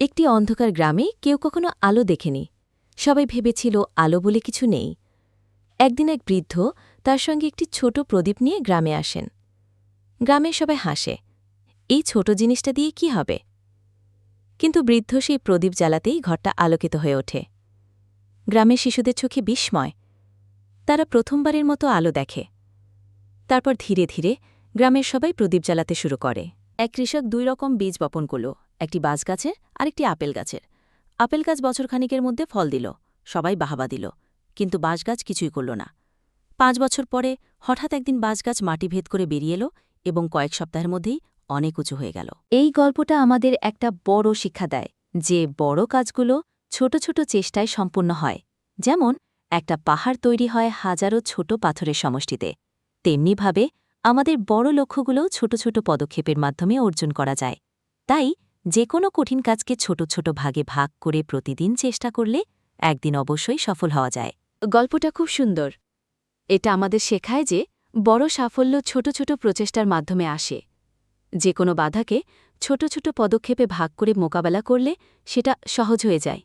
একটি অন্ধকার গ্রামে কেউ কখনো আলো দেখেনি। সবাই ভেবেছিল আলো বলে কিছু নেই। একদিন এক বৃদ্ধ তার সঙ্গে একটি ছোট প্রদীপ নিয়ে গ্রামে আসেন। গ্রামে সবাই হাসে, এই ছোট জিনিসটা দিয়ে কি হবে? কিন্তু বৃদ্ধ সেই প্রদীপ জ্বালাতেই ঘরটা আলোকিত হয়ে ওঠে। গ্রামের শিশুদের চোখে বিস্ময়। তারা প্রথমবারের মতো আলো দেখে। তারপর ধীরে ধীরে গ্রামের সবাই প্রদীপ জ্বালাতে শুরু করে। এক কৃষক দুই রকম বীজ বপন করল। একটি বাঁশ গাছের আর একটি আপেল গাছের। আপেল গাছ বছরখানিকের মধ্যে ফল দিল, সবাই বাহাবা দিল, কিন্তু বাঁশ গাছ কিছুই করল না। পাঁচ বছর পরে হঠাৎ একদিন বাঁশ গাছ মাটি ভেদ করে বেরিয়ে এলো এবং কয়েক সপ্তাহের মধ্যেই অনেক উঁচু হয়ে গেল। এই গল্পটা আমাদের একটা বড় শিক্ষা দেয় যে বড় কাজগুলো ছোট ছোট চেষ্টায় সম্পূর্ণ হয়। যেমন, একটা পাহাড় তৈরি হয় হাজারো ছোট পাথরের সমষ্টিতে। তেমনিভাবে আমাদের বড় লক্ষ্যগুলোও ছোট ছোট পদক্ষেপের মাধ্যমে অর্জন করা যায়। তাই যে কোনো কঠিন কাজকে ছোট ছোট ভাগে ভাগ করে প্রতিদিন চেষ্টা করলে একদিন অবশ্যই সফল হওয়া যায়। গল্পটা খুব সুন্দর। এটা আমাদের শেখায় যে বড় সাফল্য ছোট ছোট প্রচেষ্টার মাধ্যমে আসে। যে কোনো বাধাকে ছোট ছোট পদক্ষেপে ভাগ করে মোকাবেলা করলে সেটা সহজ হয়ে যায়।